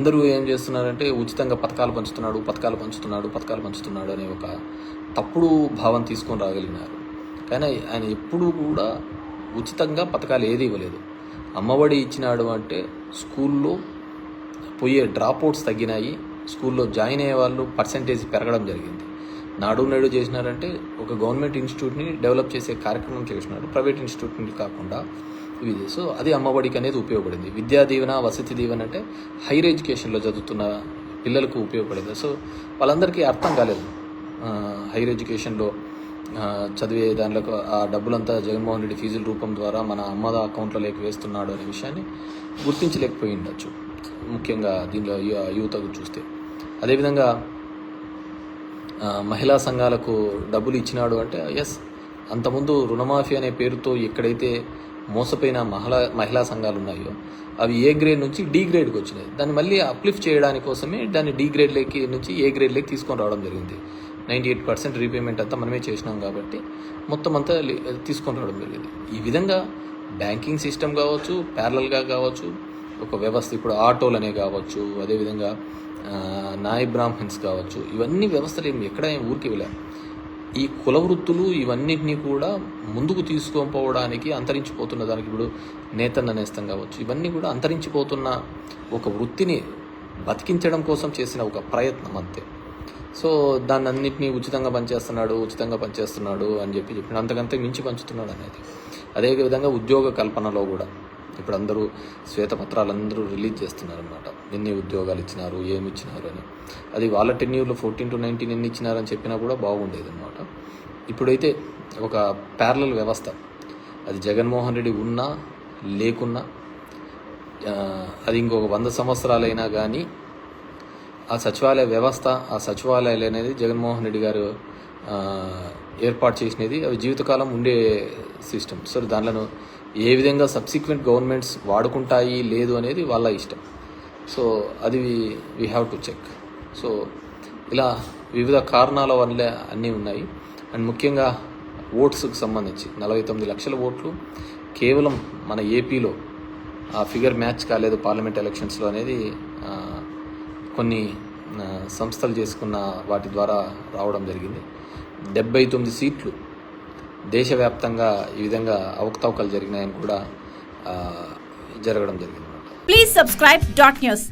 అందరూ ఏం చేస్తున్నారంటే ఉచితంగా పథకాలు పంచుతున్నాడు పథకాలు పంచుతున్నాడు పథకాలు పంచుతున్నాడు అనే ఒక తప్పుడు భావం తీసుకొని రాగలిగినారు. కానీ ఆయన ఎప్పుడూ కూడా ఉచితంగా పథకాలు ఏది ఇవ్వలేదు. అమ్మఒడి ఇచ్చినాడు అంటే స్కూల్లో పోయే డ్రాప్ అవుట్స్ తగ్గినాయి స్కూల్లో జాయిన్ అయ్యే వాళ్ళు పర్సంటేజ్ పెరగడం జరిగింది. నాడు నేడు చేసినారంటే ఒక గవర్నమెంట్ ఇన్స్టిట్యూట్ని డెవలప్ చేసే కార్యక్రమం చేసినాడు ప్రైవేట్ ఇన్స్టిట్యూట్ని కాకుండా. ఇది. సో అది అమ్మఒడికి అనేది ఉపయోగపడింది. విద్యా దీవెన వసతి దీవెన అంటే హైయర్ ఎడ్యుకేషన్లో చదువుతున్న పిల్లలకు ఉపయోగపడింది. సో వాళ్ళందరికీ అర్థం కాలేదు. హైయర్ ఎడ్యుకేషన్లో చదివే దానిలో ఆ డబ్బులంతా జగన్మోహన్ రెడ్డి ఫీజుల రూపం ద్వారా మన అమ్మద అకౌంట్లోకి వేస్తున్నాడు అనే విషయాన్ని గుర్తించలేకపోయి ఉండొచ్చు. ముఖ్యంగా దీనిలో యువతకు చూస్తే. అదేవిధంగా మహిళా సంఘాలకు డబ్బులు ఇచ్చినాడు అంటే ఎస్ అంతకుముందు రుణమాఫీ అనే పేరుతో ఎక్కడైతే మోసపోయిన మహిళా మహిళా సంఘాలు ఉన్నాయో అవి ఏ గ్రేడ్ నుంచి డి గ్రేడ్కి వచ్చినాయి. దాన్ని మళ్ళీ అప్లిఫ్ట్ చేయడానికి కోసమే దాన్ని డి గ్రేడ్లోకి నుంచి ఏ గ్రేడ్లోకి తీసుకొని రావడం జరిగింది. నైంటీ ఎయిట్ పర్సెంట్ రీపేమెంట్ అంతా మనమే చేసినాం కాబట్టి మొత్తం అంతా తీసుకొని రావడం జరిగింది. ఈ విధంగా బ్యాంకింగ్ సిస్టమ్ కావచ్చు ప్యారలల్గా కావచ్చు ఒక వ్యవస్థ ఇప్పుడు ఆటోలనే కావచ్చు అదేవిధంగా ఆ, నాయ్ బ్రాహ్మణ్స్ కావచ్చు ఇవన్నీ వ్యవస్థలు ఏమి ఎక్కడ ఏం ఊరికి వెళ్ళాం. ఈ కుల వృత్తులు ఇవన్నిటినీ కూడా ముందుకు తీసుకోపోవడానికి అంతరించిపోతున్న దానికి ఇప్పుడు నేతన్న నేస్తం కావచ్చు. ఇవన్నీ కూడా అంతరించిపోతున్న ఒక వృత్తిని బతికించడం కోసం చేసిన ఒక ప్రయత్నం అంతే. సో దాన్ని అన్నింటినీ ఉచితంగా పనిచేస్తున్నాడు ఉచితంగా పనిచేస్తున్నాడు అని చెప్పి చెప్పిన అంతకంతే మించి పంచుతున్నాడు అనేది. అదే విధంగా ఉద్యోగ కల్పనలో కూడా. ఇప్పుడు అందరూ శ్వేతపత్రాలు అందరూ రిలీజ్ చేస్తున్నారు అనమాట ఎన్ని ఉద్యోగాలు ఇచ్చినారు ఏమి ఇచ్చినారు అని. అది వాళ్ళ టెన్యూర్లో ఫోర్టీన్ టు నైన్టీన్ ఎన్ని ఇచ్చినారని చెప్పినా కూడా బాగుండేది అనమాట ఇప్పుడైతే ఒక ప్యారలల్ వ్యవస్థ. అది జగన్మోహన్ రెడ్డి ఉన్నా లేకున్నా అది ఇంకొక వంద సంవత్సరాలైనా కానీ ఆ సచివాలయ వ్యవస్థ ఆ సచివాలయాలు అనేది జగన్మోహన్ రెడ్డి గారు ఏర్పాటు చేసినది. అవి జీవితకాలం ఉండే సిస్టమ్. సో దానిలో ఏ విధంగా సబ్సిక్వెంట్ గవర్నమెంట్స్ వాడుకుంటాయి లేదు అనేది వాళ్ళ ఇష్టం. సో అది we have to check so ఇలా వివిధ కారణాల వల్ల అన్నీ ఉన్నాయి. అండ్ ముఖ్యంగా ఓట్స్కి సంబంధించి నలభై తొమ్మిది లక్షల ఓట్లు కేవలం మన ఏపీలో ఆ ఫిగర్ మ్యాచ్ కాలేదు పార్లమెంట్ ఎలక్షన్స్లో అనేది కొన్ని సంస్థలు చేసుకున్న వాటి ద్వారా రావడం జరిగింది. డెబ్బై తొమ్మిది సీట్లు దేశవ్యాప్తంగా ఈ విధంగా అవకతవకలు జరిగినాయని కూడా జరగడం జరిగింది ప్లీజ్ సబ్స్క్రైబ్ డాట్ న్యూస్